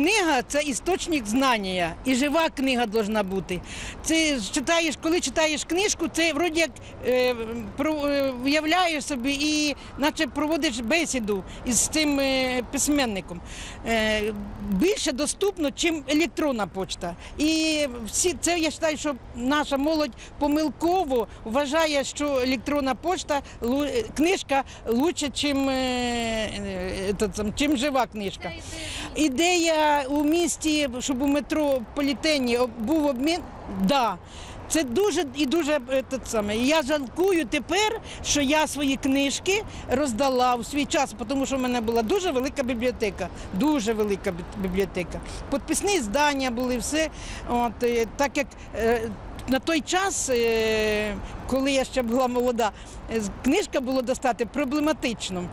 книга це істочник знання, і жива книга повинна бути. Це читаєш, коли читаєш книжку, це вроді як е, про, е, уявляєш собі і наче проводиш бесіду із цим е, письменником. Е, більше доступно, чим електронна почта. І всі це я вважаю, що наша молодь помилково вважає, що електронна почта е, книжка лучше, чим, е, е, чим жива книжка. Ідея у місті, щоб у метрополітені об- був обмін, да. Це дуже і дуже е, те саме. Я жалкую тепер, що я свої книжки роздала у свій час, тому що в мене була дуже велика бібліотека. Дуже велика бібліотека. Підписні здання були, все. От, е, так як е, на той час, коли я ще була молода, книжка було достати проблематично.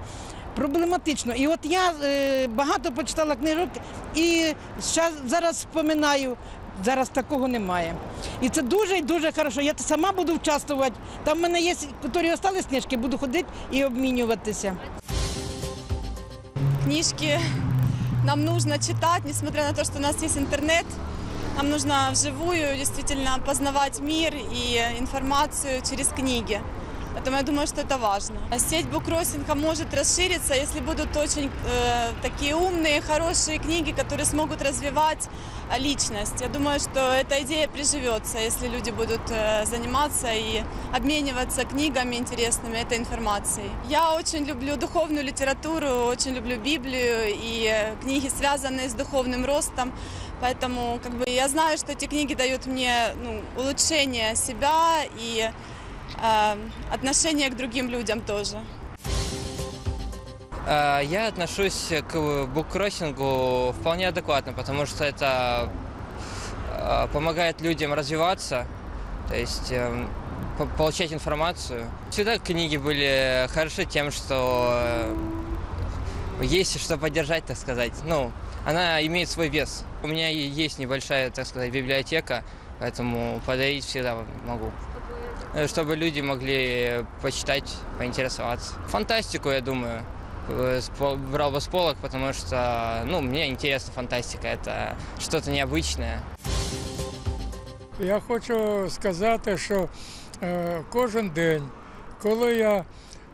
Проблематично. І от я е, багато почитала книжок і щас, зараз вспоминаю, зараз такого немає. І це дуже і дуже хорошо. Я сама буду участвувати. Там в мене є, які залишились книжки, буду ходити і обмінюватися. книжки нам нужно читать, несмотря на то, что у нас есть интернет. Нам нужно вживую действительно познавать мир и информацию через книги. Поэтому я думаю, что это важно. А Сеть буккроссинга может расшириться, если будут очень э, такие умные, хорошие книги, которые смогут развивать э, личность. Я думаю, что эта идея приживется, если люди будут э, заниматься и обмениваться книгами интересными, этой информацией. Я очень люблю духовную литературу, очень люблю Библию и э, книги, связанные с духовным ростом. Поэтому как бы, я знаю, что эти книги дают мне ну, улучшение себя и отношение к другим людям тоже. Э, Я отношусь к буккроссингу вполне адекватно, потому что это э, помогает людям развиваться, то есть эм, по- получать информацию. Всегда книги были хороши тем, что э, есть что поддержать, так сказать. Ну, она имеет свой вес. У меня есть небольшая, так сказать, библиотека, поэтому подарить всегда могу. Э, Чтобы люди могли почитать, поинтересоваться. Фантастику, я думаю, э, брал бы с полок, потому что, ну, мне интересна фантастика, это что-то необычное. Я хочу сказати, що е, кожен день, коли я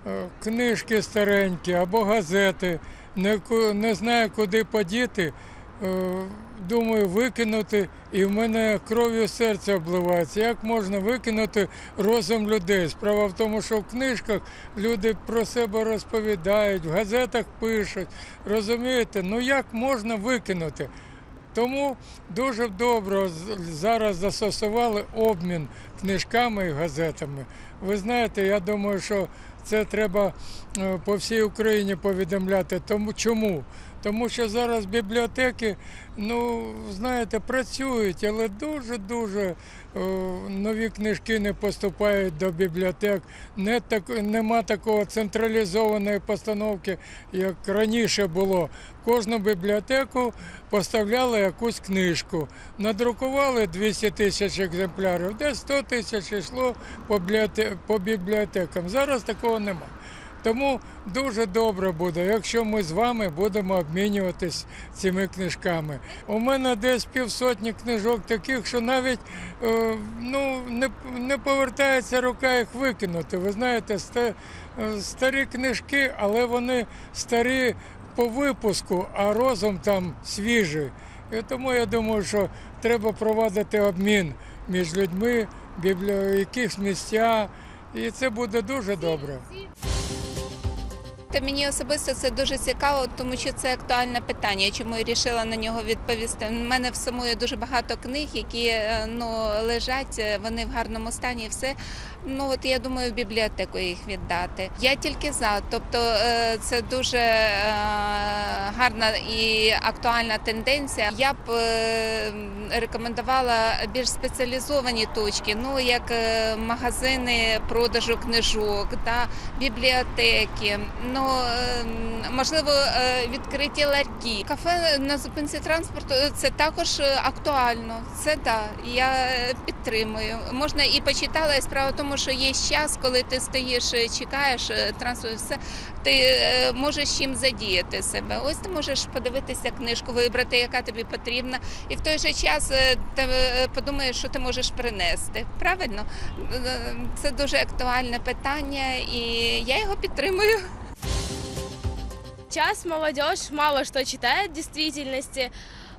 е, книжки старенькі або газети не, знаю, куди подіти, е, думаю викинути, і в мене кров'ю серце обливається. Як можна викинути розум людей? Справа в тому, що в книжках люди про себе розповідають, в газетах пишуть. Розумієте, ну як можна викинути? Тому дуже добре зараз застосували обмін книжками і газетами. Ви знаєте, я думаю, що це треба е, по всій Україні повідомляти. Тому чому? Тому що зараз бібліотеки, ну знаєте, працюють, але дуже-дуже е, нові книжки не поступають до бібліотек. Не так, нема такого централізованої постановки, як раніше було. Кожну бібліотеку поставляли якусь книжку. Надрукували 200 тисяч екземплярів, десь 100 тисяч йшло по бібліотекам. Зараз такого нема. Тому дуже добре буде, якщо ми з вами будемо обмінюватись цими книжками. У мене десь півсотні книжок таких, що навіть е, ну, не, не повертається рука їх викинути. Ви знаєте, е, старі книжки, але вони старі по випуску, а розум там свіжий. І тому я думаю, що треба проводити обмін між людьми, біблі... якихось місця, і це буде дуже добре. Та мені особисто це дуже цікаво, тому що це актуальне питання. Чому я вирішила на нього відповісти? У мене в самої дуже багато книг, які е, ну лежать, е, вони в гарному стані. Все ну от я думаю, в бібліотеку їх віддати. Я тільки за. Тобто е, це дуже гарна і актуальна тенденція. Я б рекомендувала більш спеціалізовані точки, ну як магазини продажу книжок та бібліотеки. Ну ну ем, можливо е, відкриті ларьки. Кафе на зупинці транспорту це також е, актуально. Це да, я е, підтримую. Можна і почитала. І справа в тому, що є час, коли ти стоїш, е, чекаєш е, транспорт, все ти е, можеш чим задіяти себе. Ось ти можеш подивитися книжку, вибрати, яка тобі потрібна, і в той же час е, ти е, подумаєш, що ти можеш принести. Правильно, Е, це дуже актуальне питання, і я його підтримую. Сейчас молодежь мало что читает в действительности.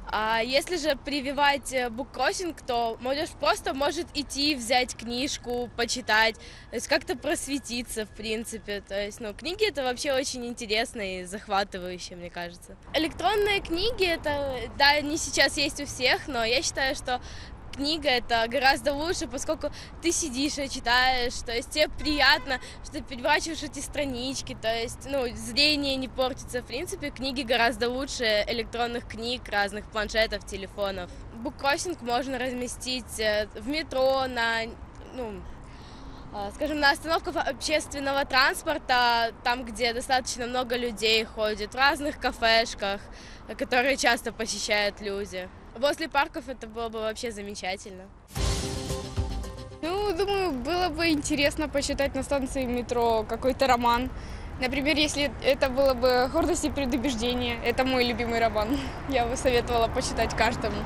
А если же прививать э, буккроссинг, то молодежь просто может идти, взять книжку, почитать, то есть как-то просветиться, в принципе. То есть, ну, книги это вообще очень интересно и захватывающе, мне кажется. Электронные книги, это, да, они сейчас есть у всех, но я считаю, что книга это гораздо лучше, поскольку ты сидишь и читаешь, то есть тебе приятно, что ты переворачиваешь эти странички, то есть, ну, зрение не портится. В принципе, книги гораздо лучше электронных книг, разных планшетов, телефонов. Буккроссинг можно разместить э, в метро, на, ну, а, скажем, на остановках общественного транспорта, там, где достаточно много людей ходит, в разных кафешках, э, которые часто посещают люди. Возле парков это было бы вообще замечательно. Ну, думаю, было бы интересно почитать на станции метро какой-то роман. Например, если это было бы «Гордость и предубеждение». Это мой любимый роман. Я бы советовала почитать каждому.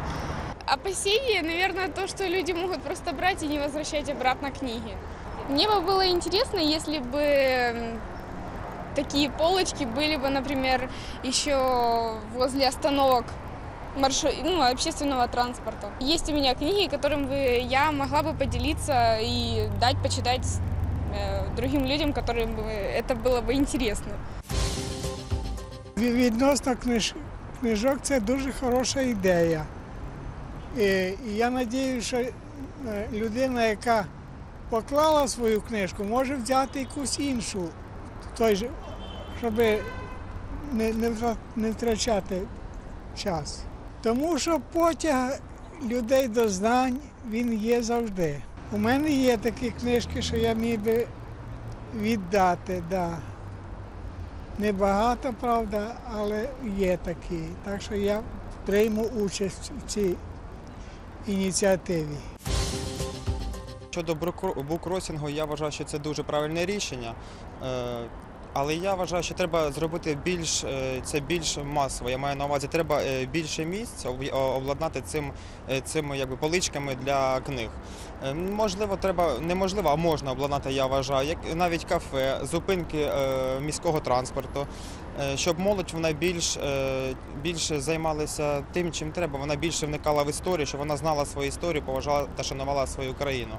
Опасение, наверное, то, что люди могут просто брать и не возвращать обратно книги. Мне бы было интересно, если бы такие полочки были бы, например, еще возле остановок маршру- ну, общественного транспорта. Есть у меня книги, которым бы я могла бы поделиться и дать почитать э, другим людям, которым бы это было бы интересно. Ві- Відносно книж... книжок це дуже хороша ідея. І, і я сподіваюся, що е, людина, яка поклала свою книжку, може взяти якусь іншу, той же, щоб не, не, втра- не втрачати час. Тому що потяг людей до знань він є завжди. У мене є такі книжки, що я міг би віддати. Да. Небагато, правда, але є такі. Так що я прийму участь в цій ініціативі. Щодо буккросінгу, я вважаю, що це дуже правильне рішення. Але я вважаю, що треба зробити більш е, це більш масово. Я маю на увазі, треба е, більше місць об- обладнати цим, е, цими якби поличками для книг. Можливо, треба неможливо, а можна обладнати, я вважаю, як навіть кафе, зупинки міського транспорту, щоб молодь вона більш більше займалася тим, чим треба. Вона більше вникала в історію, щоб вона знала свою історію, поважала та шанувала свою країну.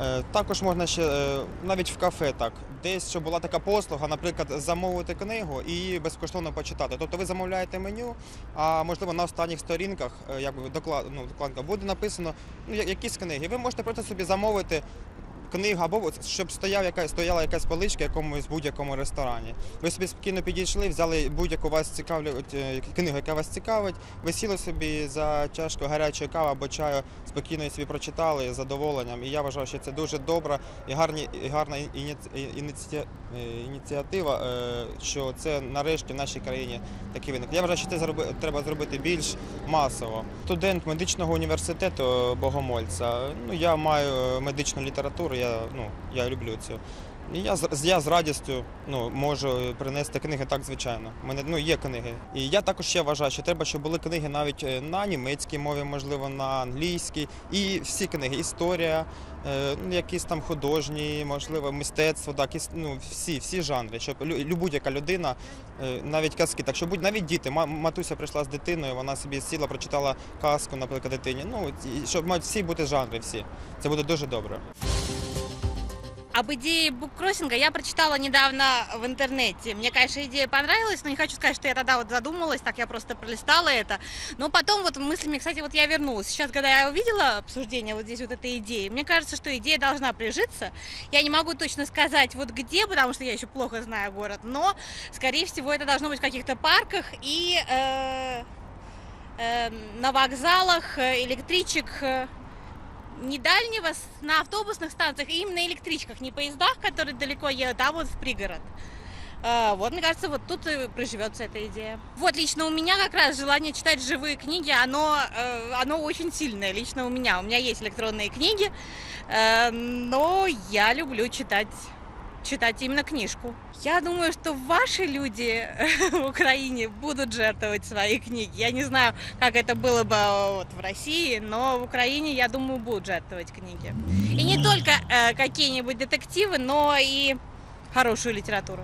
Е, Також можна ще е, навіть в кафе так, десь щоб була така послуга, наприклад, замовити книгу і безкоштовно почитати. Тобто ви замовляєте меню, а можливо на останніх сторінках, е, якби доклад, ну, докладка, буде написано ну, якісь книги. Ви можете просто собі замовити книгу, або щоб стояв яка, стояла якась поличка якомусь будь-якому ресторані. Ви собі спокійно підійшли, взяли будь-яку вас цікавлять е, книгу, яка вас цікавить, ви сіли собі за чашку гарячої кави або чаю, спокійно собі прочитали з задоволенням. І я вважаю, що це дуже добра і гарні, і гарна е, ініціатива, е, що це нарешті в нашій країні такий виник. Я вважаю, що це треба зробити більш масово. Студент медичного університету Богомольця. Ну я маю медичну літературу, я ну я люблю цю. І я з я з радістю ну, можу принести книги так, звичайно. У мене ну, є книги. І я також ще вважаю, що треба, щоб були книги навіть е, на німецькій мові, можливо, на англійській. І всі книги, історія, е, ну, якісь там художні, можливо, мистецтво, так, якісь, ну, всі, всі жанри, щоб лю- будь-яка людина, е, навіть казки, так що будь навіть діти. Ма- Матуся прийшла з дитиною, вона собі сіла, прочитала казку, наприклад, дитині. Ну, і щоб мають всі бути жанри, всі. Це буде дуже добре. Об идее буккроссинга я прочитала недавно в интернете. Мне, конечно, идея понравилась, но не хочу сказать, что я тогда вот задумалась, так я просто пролистала это. Но потом вот мыслями, кстати, вот я вернулась. Сейчас, когда я увидела обсуждение вот здесь вот этой идеи, мне кажется, что идея должна прижиться. Я не могу точно сказать вот где, потому что я еще плохо знаю город, но, скорее всего, это должно быть в каких-то парках и э, э, на вокзалах, э, электричек, э, не дальнего, на автобусных станциях, и именно электричках, не поездах, которые далеко едут, а вот в пригород. А, Вот, мне кажется, вот тут и приживется эта идея. Вот лично у меня как раз желание читать живые книги, оно, э, оно очень сильное лично у меня. У меня есть электронные книги, э, но я люблю читать читать именно книжку. Я думаю, что ваши люди в Украине будут жертвовать свои книги. Я не знаю, как это было бы э, вот в России, но в Украине, я думаю, будут жертвовать книги. И не только э, какие-нибудь детективы, но и хорошую литературу.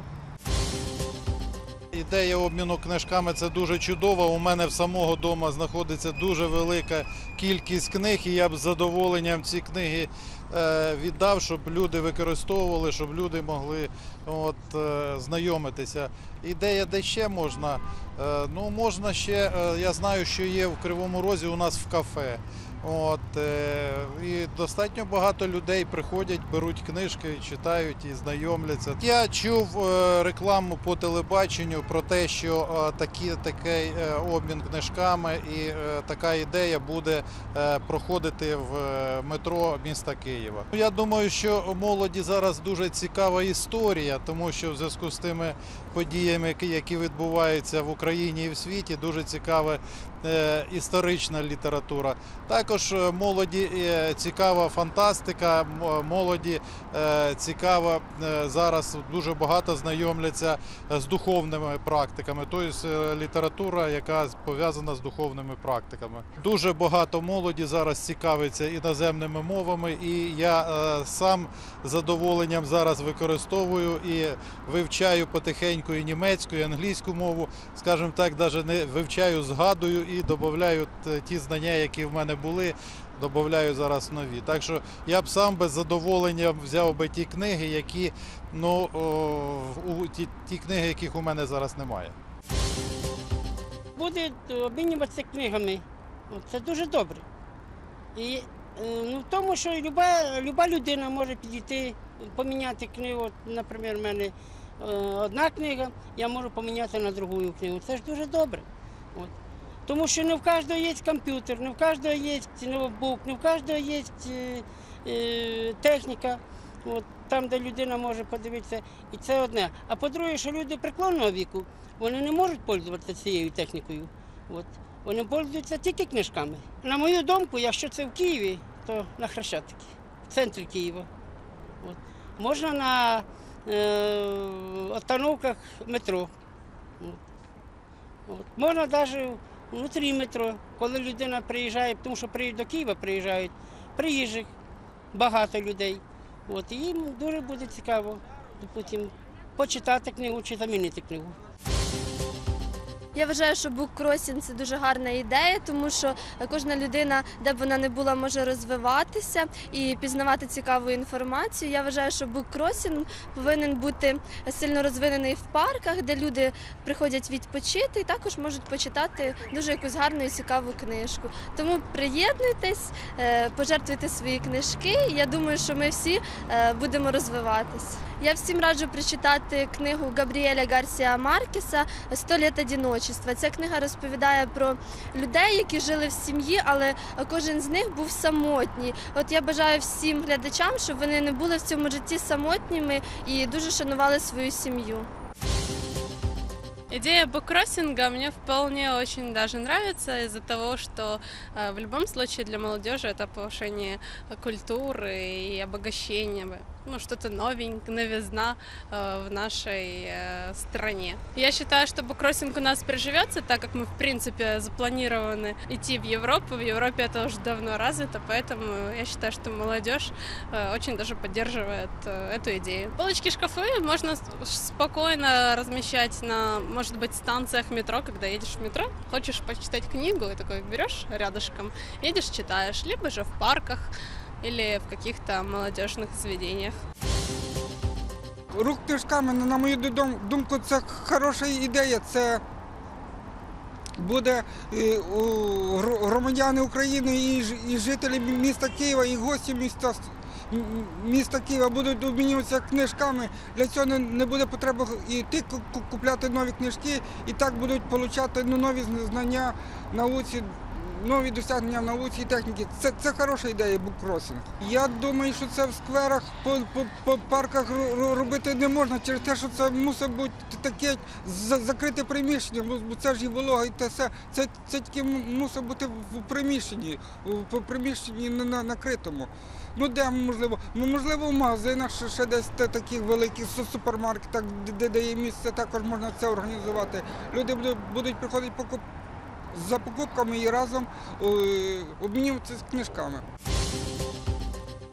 Ідея обміну книжками це дуже чудово. У мене в самого вдома знаходиться дуже велика кількість книг, і я б з задоволенням ці книги е, віддав, щоб люди використовували, щоб люди могли от, е, знайомитися. Ідея, де ще можна? Е, ну, можна ще, я знаю, що є в Кривому Розі у нас в кафе. От, е, і достатньо багато людей приходять, беруть книжки, читають і знайомляться. Я чув е, рекламу по телебаченню про те, що е, такі, такий обмін книжками і така ідея буде проходити в метро міста Києва. Я думаю, що молоді зараз дуже цікава історія, тому що в зв'язку з тими подіями, які- відбуваються в Україні і в світі, дуже цікава історична література. Також е, молоді е, цікава фантастика, молоді е, цікава е, зараз дуже багато знайомляться з духовними практиками, тобто література, яка пов'язана з духовними практиками. Дуже багато молоді зараз цікавиться іноземними мовами, і я сам з задоволенням зараз використовую і вивчаю потихеньку і німецьку, і англійську мову, скажімо так, навіть не вивчаю, згадую і додаю ті знання, які в мене були. Додаю зараз нові. Так що я б сам без задоволення взяв би ті книги, які ну о, ті, ті книги, яких у мене зараз немає. буде обмінюватися книгами. Це дуже добре. І е, ну, в тому, що люба, люба людина може підійти, поміняти книгу. Наприклад, в мене е, одна книга, я можу поміняти на другу книгу. Це ж дуже добре. Тому що не в кожного є комп'ютер, не в кожного є ноутбук, не в кожного є е, е, техніка. От, там, де людина може подивитися, і це одне. А по-друге, що люди преклонного віку, вони не можуть пользуватися цією технікою. От. Вони пользуються тільки книжками. На мою думку, якщо це в Києві, то на Хрещатикі, в центрі Києва. От. Можна на е, остановках метро. От. От. Можна навіть внутрі метро, коли людина приїжджає, тому що до Києва приїжджають приїжджих, багато людей. От. І їм дуже буде цікаво допустим, почитати книгу чи замінити книгу. Я вважаю, що буккросінг – це дуже гарна ідея, тому що кожна людина, де б вона не була, може розвиватися і пізнавати цікаву інформацію. Я вважаю, що буккросінг повинен бути сильно розвинений в парках, де люди приходять відпочити і також можуть почитати дуже якусь гарну і цікаву книжку. Тому приєднуйтесь, е, пожертвуйте свої книжки. Я думаю, що ми всі е, будемо розвиватись. Я всім раджу прочитати книгу Габріеля Гарсія Маркеса «Сто літ одиночества». Ця книга розповідає про людей, які жили в сім'ї, але кожен з них був самотній. От я бажаю всім глядачам, щоб вони не були в цьому житті самотніми і дуже шанували свою сім'ю. Идея буккроссинга мне вполне очень даже нравится из-за того, что э, в любом случае для молодежи это повышение культуры и обогащение, ну что-то новенькое, новизна э, в нашей э, стране. Я считаю, что буккроссинг у нас приживется, так как мы в принципе запланированы идти в Европу. В Европе это уже давно развито, поэтому я считаю, что молодежь очень даже поддерживает эту идею. Полочки шкафы можно спокойно размещать на, может быть, станциях метро, когда едешь в метро, хочешь почитать книгу, и такой берешь рядышком, едешь, читаешь, либо же в парках или в каких-то молодежных заведениях. Рух книжками, ну, на мою додум- думку, це хороша ідея. Це буде е, у гр- громадяни України і, ж- і жителі міста Києва, і гості міста, с- м- міста Києва будуть обмінюватися книжками. Для цього не, буде потреби йти ку- ку- купляти нові книжки, і так будуть отримати ну, нові знання науці, нові досягнення в науці і техніці. Це, це хороша ідея буккросінг. Я думаю, що це в скверах, по, по, по парках ро- ро- робити не можна через те, що це мусить бути таке за- закрите приміщення, бо це ж і волога, і те все. Це, це тільки мусить бути в приміщенні, в приміщенні на, накритому. Ну де можливо? Ну можливо в магазинах ще, ще десь та- таких великих супермаркетах, де, де, є місце, також можна це організувати. Люди будуть, будуть приходити покуп... за покупками і разом обмінюватися з книжками.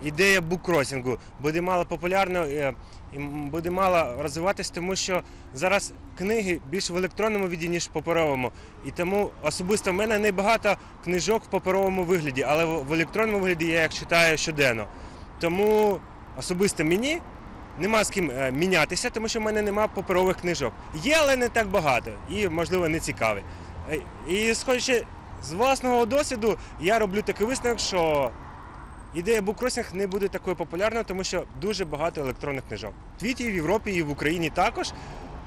ідея буккросінгу буде мало популярна е, і буде мало розвиватись, тому що зараз книги більш в електронному віді, ніж в паперовому. І тому особисто в мене небагато книжок в паперовому вигляді, але в електронному вигляді я їх читаю щоденно. Тому особисто мені нема з ким е, мінятися, тому що в мене нема паперових книжок. Є, але не так багато і, можливо, не цікаві. Е, І сходячи з власного досвіду, я роблю такий висновок, що Ідея буккросінг не буде такою популярною, тому що дуже багато електронних книжок. В світі, і в Європі, і в Україні також.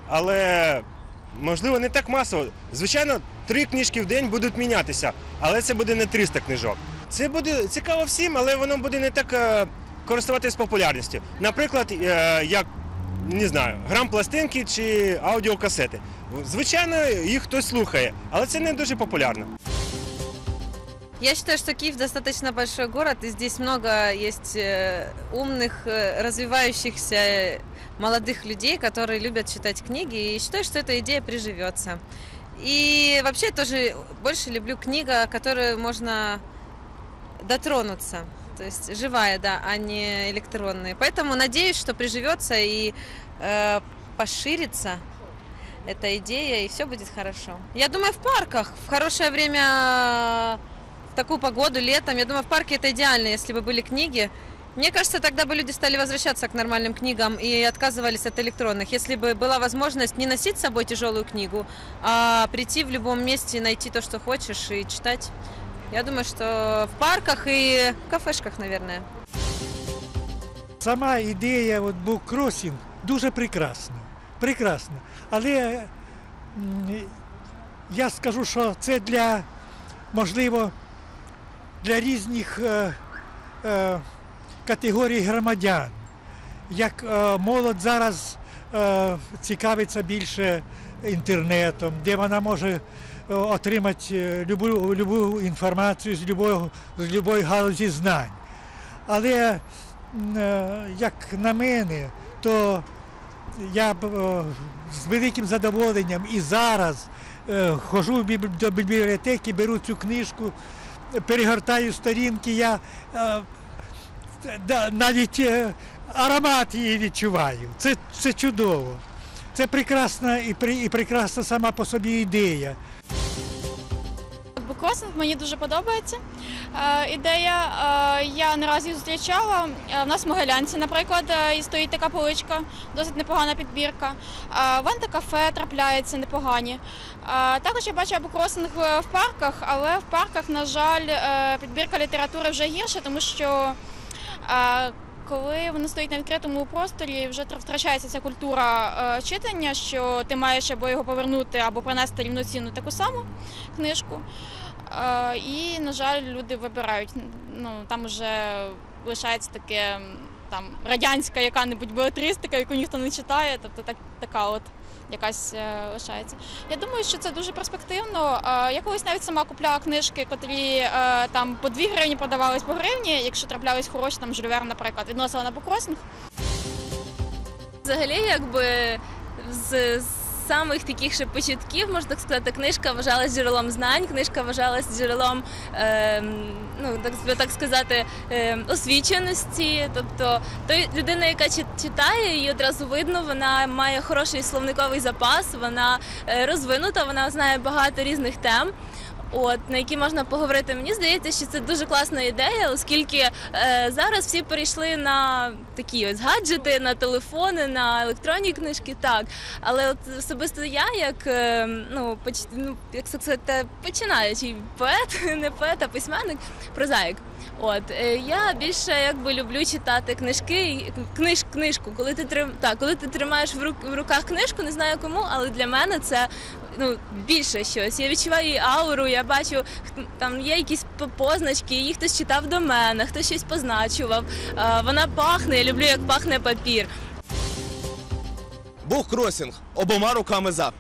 Але можливо не так масово. Звичайно, три книжки в день будуть мінятися, але це буде не 300 книжок. Це буде цікаво всім, але воно буде не так е, користуватись популярністю. Наприклад, е, як не знаю, грам пластинки чи аудіокасети. Звичайно, їх хтось слухає, але це не дуже популярно. Я считаю, что Киев достаточно большой город, и здесь много есть э, умных, э, развивающихся молодых людей, которые любят читать книги, и считаю, что эта идея приживется. И вообще я тоже больше люблю книга, которую можно дотронуться. То есть живая, да, а не электронная. Поэтому надеюсь, что приживется и э, поширится эта идея, и все будет хорошо. Я думаю, в парках в хорошее время в такую погоду летом. Я думаю, в парке это идеально, если бы были книги. Мне кажется, тогда бы люди стали возвращаться к нормальным книгам и отказывались от электронных. Если бы была возможность не носить с собой тяжелую книгу, а прийти в любом месте, найти то, что хочешь и читать. Я думаю, что в парках и в кафешках, наверное. Сама ідея от буккросінг дуже прекрасна. Прекрасна. Але я скажу, що це для, можливо, для різних е, е, категорій громадян. Як е, молодь зараз е, цікавиться більше інтернетом, де вона може е, отримати е, любу, любу інформацію з любої, з галузі знань. Але е, як на мене, то я е, з великим задоволенням і зараз е, ходжу до бібліотеки, беру цю книжку, перегортаю сторінки, я е, навіть е, аромат її відчуваю. Це, це чудово. Це прекрасна і, і прекрасна сама по собі ідея. Буккросинг мені дуже подобається. Е, ідея е, я не раз її зустрічала. Е, в нас в Могилянці, наприклад, і стоїть така поличка, досить непогана підбірка. Е, в антикафе трапляються непогані. Також я бачила буккросинг е, в парках, але в парках, на жаль, підбірка літератури вже гірша, тому що. коли воно стоїть на відкритому просторі, вже втрачається ця культура е, читання, що ти маєш або його повернути, або принести рівноцінну таку саму книжку. І, на жаль, люди вибирають. Ну, там вже лишається таке там радянська яка-небудь белетристика, яку ніхто не читає, тобто так, така от якась е, лишається. Я думаю, що це дуже перспективно. Я колись навіть сама купляла книжки, котрі е, там по 2 гривні продавались по гривні, якщо траплялись хороші, там Жюль Верн, наприклад, відносила на буккросинг. Взагалі, якби з самих таких ще початків, можна так сказати, книжка вважалась джерелом знань, книжка вважалась джерелом, е, ну так, так сказати, е, освіченості. Тобто, той людина, яка чит- читає, її одразу видно, вона має хороший словниковий запас, вона е, розвинута, вона знає багато різних тем. От на які можна поговорити. Мені здається, що це дуже класна ідея, оскільки е, зараз всі перейшли на такі ось гаджети, на телефони, на електронні книжки. Так, але от особисто я, як е, ну, поч, ну як це починаючий поет, не поет, а письменник, прозаїк. От е, я більше якби люблю читати книжки, книж, книжку. Коли ти трим, так, коли ти тримаєш в, рук, в руках книжку, не знаю кому, але для мене це ну, більше щось. Я відчуваю її ауру, я бачу, там є якісь позначки, їх хтось читав до мене, хтось щось позначував. Вона пахне, я люблю, як пахне папір. Бухкросінг обома руками за.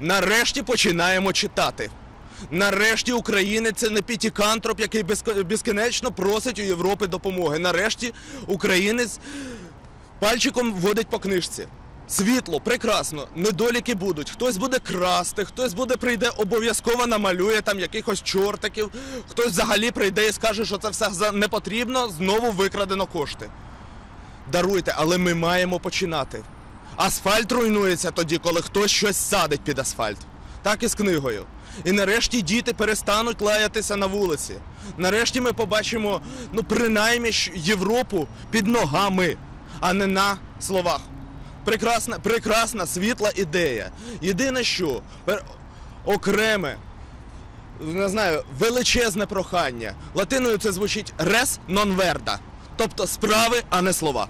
Нарешті починаємо читати. Нарешті українець це не пітікантроп, який безкінечно просить у Європи допомоги. Нарешті українець пальчиком вводить по книжці. Світло, прекрасно, недоліки будуть. Хтось буде красти, хтось буде прийде, обов'язково намалює там якихось чортиків, хтось взагалі прийде і скаже, що це все не потрібно, знову викрадено кошти. Даруйте, але ми маємо починати. Асфальт руйнується тоді, коли хтось щось садить під асфальт. Так і з книгою. І нарешті діти перестануть лаятися на вулиці. Нарешті ми побачимо, ну принаймні Європу під ногами, а не на словах. Прекрасна, прекрасна світла ідея. Єдине що, окреме, не знаю, величезне прохання. Латиною це звучить res non verda, тобто справи, а не слова.